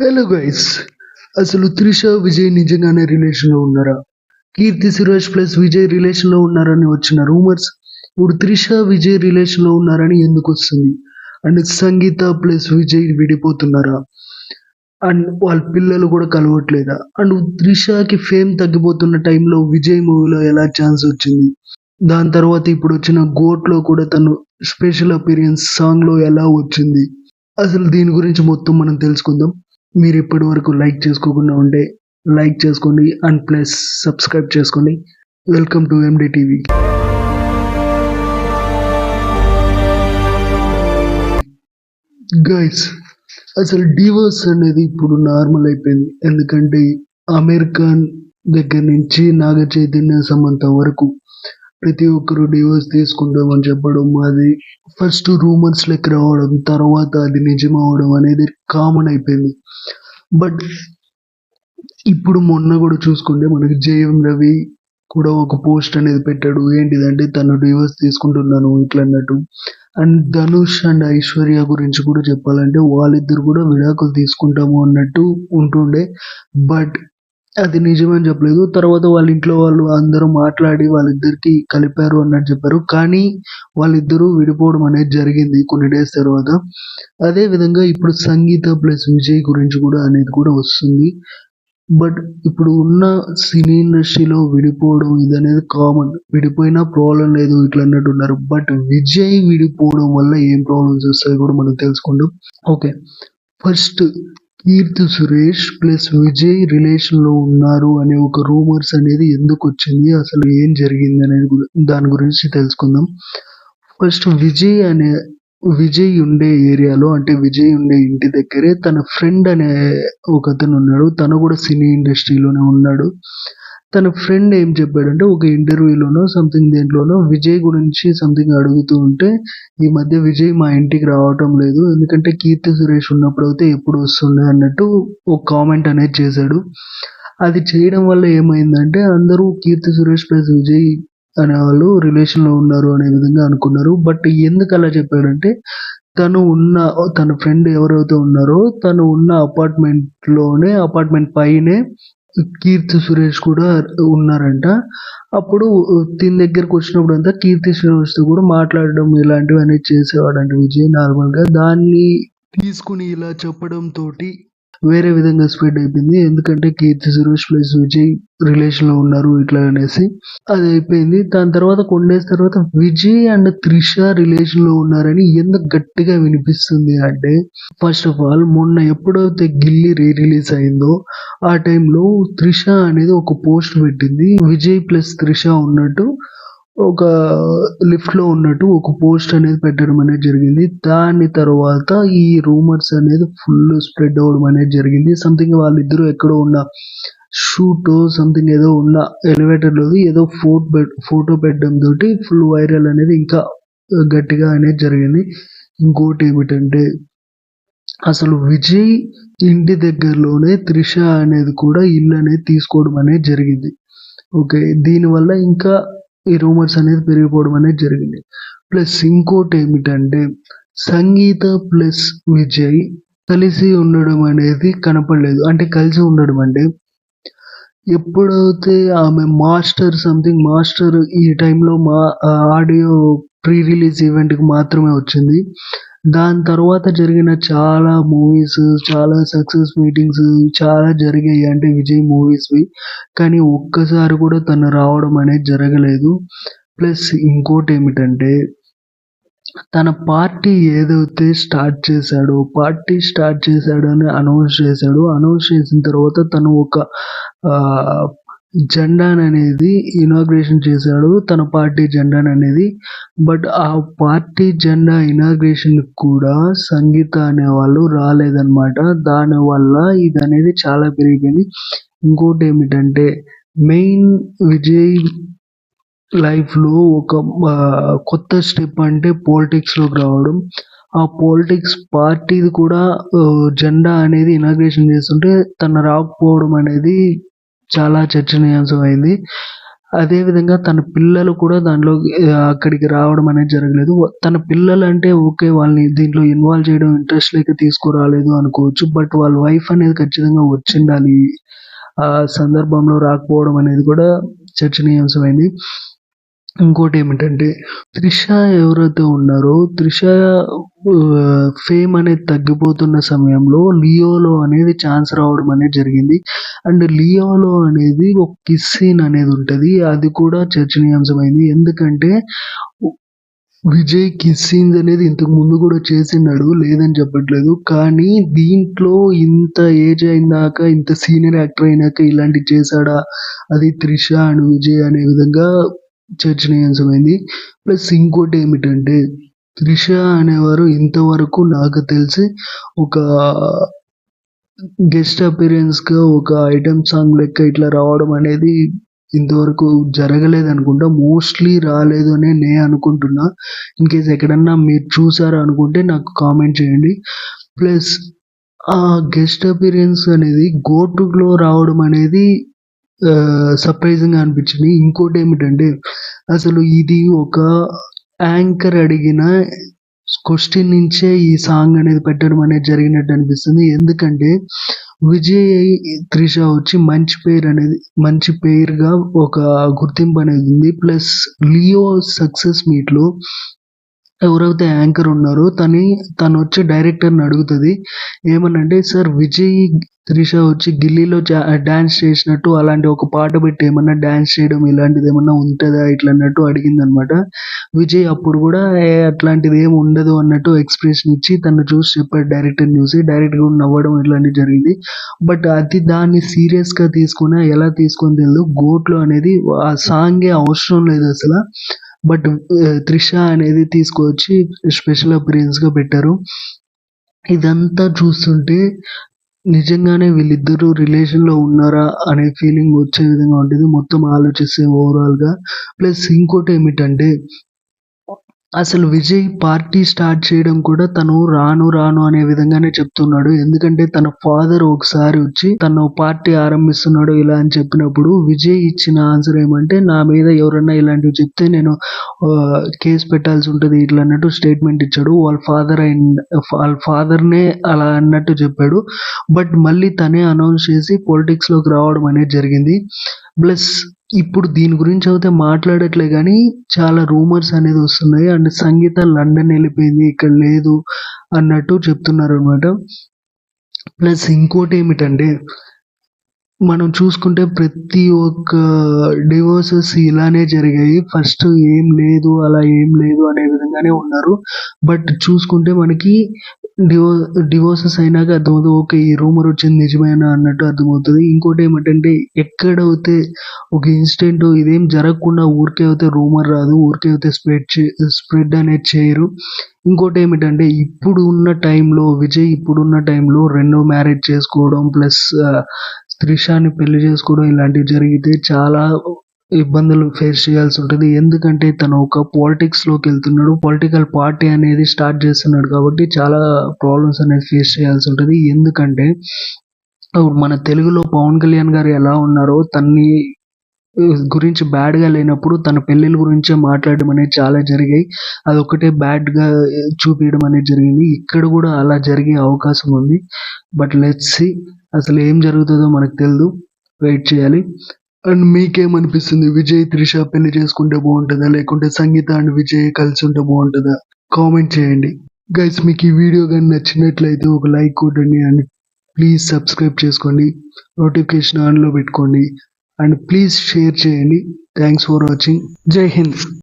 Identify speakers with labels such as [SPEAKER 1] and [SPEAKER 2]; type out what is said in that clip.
[SPEAKER 1] Hello guys అసలు త్రిష విజయ్ నిజంగానే రిలేషన్లో ఉన్నారా? కీర్తి సురేష్ ప్లస్ విజయ్ రిలేషన్లో ఉన్నారని వచ్చిన రూమర్స్ ఇప్పుడు త్రిష విజయ్ రిలేషన్లో ఉన్నారని ఎందుకు వస్తుంది? అండ్ సంగీత ప్లస్ విజయ్ విడిపోతున్నారా? అండ్ వాళ్ళ పిల్లలు కూడా కలవట్లేదా? అండ్ త్రిషకి ఫేమ్ తగ్గిపోతున్న టైంలో విజయ్ మూవీలో ఎలా ఛాన్స్ వచ్చింది? దాని తర్వాత ఇప్పుడు వచ్చిన గోట్లో కూడా తను స్పెషల్ అపీరియన్స్ సాంగ్లో ఎలా వచ్చింది? అసలు దీని గురించి మొత్తం మనం తెలుసుకుందాం. మీరు ఇప్పటి వరకు లైక్ చేసుకోకుండా ఉంటే లైక్ చేసుకోండి అండ్ ప్లస్ సబ్స్క్రైబ్ చేసుకోండి. Welcome to MD TV guys అసలు డివోర్స్ అనేది ఇప్పుడు నార్మల్ అయిపోయింది. ఎందుకంటే అమీర్ ఖాన్ దగ్గర నుంచి నాగ చైతన్య సమంత వరకు ప్రతి ఒక్కరు డివోర్స్ తీసుకుంటామని చెప్పడం అది ఫస్ట్ రూమర్స్ లెక్క రావడం తర్వాత అది నిజం అవడం అనేది కామన్ అయిపోయింది. బట్ ఇప్పుడు మొన్న కూడా చూసుకుంటే మనకి జయం రవి కూడా ఒక పోస్ట్ అనేది పెట్టాడు. ఏంటిదంటే తను డివోర్స్ తీసుకుంటున్నాను ఇట్లా అన్నట్టు. అండ్ ధనుష్ అండ్ ఐశ్వర్య గురించి కూడా చెప్పాలంటే వాళ్ళిద్దరు కూడా విడాకులు తీసుకుంటాము అన్నట్టు ఉంటుండే. బట్ అది నిజమని చెప్పలేదు. తర్వాత వాళ్ళ ఇంట్లో వాళ్ళు అందరూ మాట్లాడి వాళ్ళిద్దరికి కలిపారు అన్నట్టు చెప్పారు. కానీ వాళ్ళిద్దరూ విడిపోవడం అనేది జరిగింది కొన్ని డేస్ తర్వాత. అదే విధంగా ఇప్పుడు సంగీత ప్లస్ విజయ్ గురించి కూడా అనేది కూడా వస్తుంది. బట్ ఇప్పుడు ఉన్న సినీ ఇండస్ట్రీలో విడిపోవడం ఇది అనేది కామన్ విడిపోయినా ప్రాబ్లం లేదు ఇట్లా అన్నట్టు ఉన్నారు. బట్ విజయ్ విడిపోవడం వల్ల ఏం ప్రాబ్లమ్స్ వస్తాయో కూడా మనం తెలుసుకుందాం. Okay first Keerthy Suresh plus Vijay రిలేషన్లో ఉన్నారు అనే ఒక రూమర్స్ అనేది ఎందుకు వచ్చింది అసలు ఏం జరిగింది అనేది దాని గురించి తెలుసుకుందాం. ఫస్ట్ విజయ్ అనే విజయ్ ఉండే ఏరియాలో అంటే విజయ్ ఉండే ఇంటి దగ్గరే తన ఫ్రెండ్ అనే ఒక అతను ఉన్నాడు. తను కూడా సినీ ఇండస్ట్రీలోనే ఉన్నాడు. తన ఫ్రెండ్ ఏం చెప్పాడంటే ఒక ఇంటర్వ్యూలోనో సంథింగ్ దేంట్లోనో విజయ్ గురించి సంథింగ్ అడుగుతూ ఉంటే ఈ మధ్య విజయ్ మా ఇంటికి రావటం లేదు. ఎందుకంటే కీర్తి సురేష్ ఉన్నప్పుడు అయితే ఎప్పుడు వస్తుండే అన్నట్టు ఒక కామెంట్ అనేది చేశాడు. అది చేయడం వల్ల ఏమైందంటే అందరూ కీర్తి సురేష్ ప్లస్ విజయ్ అనే వాళ్ళు రిలేషన్లో ఉన్నారు అనే విధంగా అనుకున్నారు. బట్ ఎందుకు అలా చెప్పాడంటే తను ఉన్న తన ఫ్రెండ్ ఎవరైతే ఉన్నారో తను ఉన్న అపార్ట్మెంట్లోనే అపార్ట్మెంట్ పైనే కీర్తి సురేష్ కూడా ఉన్నారంట. అప్పుడు దీని దగ్గరకు వచ్చినప్పుడు అంతా కీర్తి సురేష్తో కూడా మాట్లాడడం ఇలాంటివి అనేది చేసేవాడంట విజయ్ నార్మల్గా. దాన్ని తీసుకుని ఇలా చెప్పడం తోటి వేరే విధంగా స్ప్రెడ్ అయిపోయింది. ఎందుకంటే కీర్తి సురేష్ ప్లస్ విజయ్ రిలేషన్లో ఉన్నారు ఇట్లా అనేసి. అది అయిపోయింది. దాని తర్వాత కొన్ని డేస్ తర్వాత విజయ్ అండ్ త్రిష రిలేషన్లో ఉన్నారని ఎందుకు గట్టిగా వినిపిస్తుంది అంటే ఫస్ట్ ఆఫ్ ఆల్ మొన్న ఎప్పుడైతే గిల్లీ రీ రిలీజ్ అయిందో ఆ టైంలో త్రిష అనేది ఒక పోస్ట్ పెట్టింది. విజయ్ ప్లస్ త్రిష ఉన్నట్టు. ఒక లిఫ్ట్లో ఉన్నట్టు ఒక పోస్ట్ అనేది పెట్టడం అనేది జరిగింది. దాని తర్వాత ఈ రూమర్స్ అనేది ఫుల్ స్ప్రెడ్ అవ్వడం అనేది జరిగింది. సంథింగ్ వాళ్ళిద్దరూ ఎక్కడో ఉన్న షూట్ సంథింగ్ ఏదో ఉన్న ఎలివేటర్లో ఏదో ఫోటో ఫోటో పెట్టడం తోటి ఫుల్ వైరల్ అనేది ఇంకా గట్టిగా అనేది జరిగింది. ఇంకోటి ఏమిటంటే అసలు విజయ్ ఇంటి దగ్గరలోనే త్రిష అనేది కూడా ఇల్లు అనేది తీసుకోవడం అనేది జరిగింది. ఓకే దీనివల్ల ఇంకా ఈ రూమర్స్ అనేది పెరిగిపోవడం అనేది జరిగింది. ప్లస్ ఇంకోటి ఏమిటంటే సంగీత ప్లస్ విజయ్ కలిసి ఉండడం అనేది కనపడలేదు. అంటే కలిసి ఉండడం అంటే ఎప్పుడైతే ఆమె మాస్టర్ సంథింగ్ మాస్టర్ ఈ టైంలో మా ఆడియో ప్రీ రిలీజ్ ఈవెంట్కి మాత్రమే వచ్చింది. దాని తర్వాత జరిగిన చాలా మూవీస్ చాలా సక్సెస్ మీటింగ్స్ చాలా జరిగాయి అంటే విజయ్ మూవీస్వి కానీ ఒక్కసారి కూడా తను రావడం అనేది జరగలేదు. ప్లస్ ఇంకోటి ఏమిటంటే తన పార్టీ ఏదైతే స్టార్ట్ చేశాడో పార్టీ స్టార్ట్ చేశాడో అని అనౌన్స్ చేశాడు అనౌన్స్ చేసిన తర్వాత తను ఒక జెండాను అనేది ఇనాగ్రేషన్ చేశాడు. తన పార్టీ జెండా అనేది. బట్ ఆ పార్టీ జెండా ఇనాగ్రేషన్ కూడా సంగీత అనే వాళ్ళు రాలేదన్నమాట. దాని వల్ల ఇది అనేది చాలా పెరిగిపోయింది. ఇంకోటి ఏమిటంటే మెయిన్ విజయ్ లైఫ్లో ఒక కొత్త స్టెప్ అంటే పాలిటిక్స్లోకి రావడం. ఆ పాలిటిక్స్ పార్టీది కూడా జెండా అనేది ఇనాగ్రేషన్ చేస్తుంటే తను రాకపోవడం అనేది చాలా చర్చనీయాంశం అయింది అదేవిధంగా తన పిల్లలు కూడా దాంట్లో అక్కడికి రావడం అనేది జరగలేదు. తన పిల్లలంటే ఓకే. వాళ్ళని దీంట్లో ఇన్వాల్వ్ చేయడం ఇంట్రెస్ట్ లేక తీసుకురాలేదు అనుకోవచ్చు. బట్ వాళ్ళ వైఫ్ అనేది ఖచ్చితంగా వచ్చిండాలి ఆ సందర్భంలో రాకపోవడం అనేది కూడా చర్చనీయాంశమైంది. ఇంకోటి ఏమిటంటే 'త్రిష' ఎవరైతే ఉన్నారో 'త్రిష' ఫేమ్ అనేది తగ్గిపోతున్న సమయంలో 'లియోలో' అనేది ఛాన్స్ రావడం అనేది జరిగింది. అండ్ 'లియోలో' అనేది ఒక కిస్ సీన్ అనేది ఉంటుంది అది కూడా చర్చనీయాంశమైంది. ఎందుకంటే విజయ్ కిస్ సీన్స్ అనేది ఇంతకు ముందు కూడా చేసినాడు లేదని చెప్పట్లేదు. కానీ దీంట్లో ఇంత ఏజ్ అయినాక ఇంత సీనియర్ యాక్టర్ అయినాక ఇలాంటివి చేశాడా అది 'త్రిష' అండ్ విజయ్ అనే విధంగా చర్చనీయాంశమైంది. ప్లస్ ఇంకోటి ఏమిటంటే 'త్రిష' అనేవారు ఇంతవరకు నాకు తెలిసి ఒక గెస్ట్ అపీరియన్స్గా ఒక ఐటెమ్ సాంగ్ లెక్క ఇట్లా రావడం అనేది ఇంతవరకు జరగలేదనుకుంటా. మోస్ట్‌లీ రాలేదు అనే నేను అనుకుంటున్నా. ఇన్‌కేస్ ఎక్కడన్నా మీరు చూసారా అనుకుంటే నాకు కామెంట్ చేయండి. ప్లస్ ఆ గెస్ట్ అపీరియన్స్ అనేది 'గోటు'లో రావడం అనేది సర్ప్రైజింగ్‌గా అనిపించింది. ఇంకోటి ఏమిటంటే అసలు ఇది ఒక యాంకర్ అడిగిన క్వశ్చన్ నుంచే ఈ సాంగ్ అనేది పెట్టడం అనేది జరిగినట్టు అనిపిస్తుంది. ఎందుకంటే విజయ్, 'త్రిష' వచ్చి మంచి పేరు అనేది మంచి పేరుగా ఒక గుర్తింపు అనేది ఉంది. ప్లస్ 'లియో' సక్సెస్ మీట్‌లో ఎవరైతే యాంకర్ ఉన్నారో తని తను వచ్చి డైరెక్టర్‌ని అడుగుతుంది ఏమనంటే సార్ విజయ్, 'త్రిష' వచ్చి 'గిల్లీలో' డాన్స్ చేసినట్టు అలాంటి ఒక పాట పెట్టి ఏమన్నా డాన్స్ చేయడం ఇలాంటిది ఏమన్నా ఉంటుందా ఇట్లా అన్నట్టు అడిగిందనమాట. విజయ్ అప్పుడు కూడా అట్లాంటిది ఏమి ఉండదు అన్నట్టు ఎక్స్‌ప్రెషన్ ఇచ్చి తను చూసి చెప్పాడు డైరెక్టర్ చూసి. డైరెక్టర్ కూడా నవ్వడం ఇట్లాంటివి జరిగింది. బట్ అది దాన్ని సీరియస్‌గా తీసుకున్న ఎలా తీసుకొని తెలియదు 'గోట్‌లో' అనేది ఆ సాంగే అవసరం లేదు అసలు బట్ 'త్రిష' అనేది తీసుకొచ్చి స్పెషల్ అపియరెన్స్‌గా పెట్టారు. ఇదంతా చూస్తుంటే నిజంగానే వీళ్ళిద్దరూ రిలేషన్‌లో ఉన్నారా? అనే ఫీలింగ్ వచ్చే విధంగా ఉంటుంది మొత్తం ఆలోచిస్తే ఓవరాల్‌గా. ప్లస్ ఇంకోటి ఏమిటంటే అసలు విజయ్ పార్టీ స్టార్ట్ చేయడం కూడా తను రాను రాను అనే విధంగానే చెప్తున్నాడు. ఎందుకంటే తన ఫాదర్ ఒకసారి వచ్చి తను పార్టీ ఆరంభిస్తున్నాడు ఇలా అని చెప్పినప్పుడు విజయ్ ఇచ్చిన ఆన్సర్ ఏమంటే నా మీద ఎవరన్నా ఇలాంటివి చెప్తే నేను కేసు కేస్ పెట్టాల్సి ఉంటుంది ఇట్లా అన్నట్టు స్టేట్మెంట్ ఇచ్చాడు. వాళ్ళ ఫాదర్ అయిన వాళ్ళ ఫాదర్‌నే అలా అన్నట్టు చెప్పాడు. బట్ మళ్ళీ తనే అనౌన్స్ చేసి పొలిటిక్స్‌లోకి రావడం అనేది జరిగింది. ప్లస్ ఇప్పుడు దీని గురించి అయితే మాట్లాడట్లే కానీ చాలా రూమర్స్ అనేది వస్తున్నాయి. అండ్ సంగీత లండన్ వెళ్ళిపోయింది ఇక్కడ లేదు అన్నట్టు చెప్తున్నారు అనమాట ప్లస్ ఇంకోటి ఏమిటంటే మనం చూసుకుంటే ప్రతి ఒక్క డివోర్సెస్ ఇలానే జరిగాయి. ఫస్ట్ ఏం లేదు, అలా ఏం లేదు అనే విధంగానే ఉన్నారు. బట్ చూసుకుంటే మనకి డివో డివోర్సెస్ అయినాక అర్థమవుతుంది ఓకే. ఈ రూమర్ వచ్చింది నిజమేనా అన్నట్టు అర్థమవుతుంది ఇంకోటి ఏమిటంటే ఎక్కడైతే ఒక ఇన్సిడెంట్ ఇదేం జరగకుండా ఊరికే అయితే రూమర్ రాదు. ఊరికే అయితే స్ప్రెడ్ చే స్ప్రెడ్ అనేది చేయరు. ఇంకోటేమిటంటే ఇప్పుడు ఉన్న టైంలో విజయ్ ఇప్పుడున్న టైంలో రెండో మ్యారేజ్ చేసుకోవడం ప్లస్ త్రిషాని పెళ్ళి చేసుకోవడం ఇలాంటివి జరిగితే చాలా ఇబ్బందులు ఫేస్ చేయాల్సి ఉంటుంది ఎందుకంటే తను ఒక పాలిటిక్స్‌లోకెళ్తున్నాడు. పొలిటికల్ పార్టీ అనేది స్టార్ట్ చేస్తున్నాడు కాబట్టి చాలా ప్రాబ్లమ్స్ అనేది ఫేస్ చేయాల్సి ఉంటుంది ఎందుకంటే మన తెలుగులో 'పవన్ కళ్యాణ్' గారు ఎలా ఉన్నారో తన్ని గురించి బ్యాడ్‌గా లేనప్పుడు తన పెళ్ళిళ్ళ గురించే మాట్లాడడం అనేది చాలా జరిగాయి. అదొక్కటే బ్యాడ్‌గా చూపించడం అనేది జరిగింది. ఇక్కడ కూడా అలా జరిగే అవకాశం ఉంది. బట్ లెట్స్ సి అసలు ఏం జరుగుతుందో మనకు తెలియదు వెయిట్ చేయాలి. అండ్ మీకేమనిపిస్తుంది? విజయ్, 'త్రిష' పెళ్ళి చేసుకుంటే బాగుంటుందా లేకుంటే సంగీత అండ్ విజయ్ కలిసి ఉంటే బాగుంటుందా కామెంట్ చేయండి. గైస్ మీకు ఈ వీడియో కానీ నచ్చినట్లయితే ఒక లైక్ కొట్టండి. అండ్ ప్లీజ్ సబ్స్క్రైబ్ చేసుకోండి. నోటిఫికేషన్ ఆన్‌లో పెట్టుకోండి. అండ్ ప్లీజ్ షేర్ చేయండి. Thanks for watching. జై హింద్.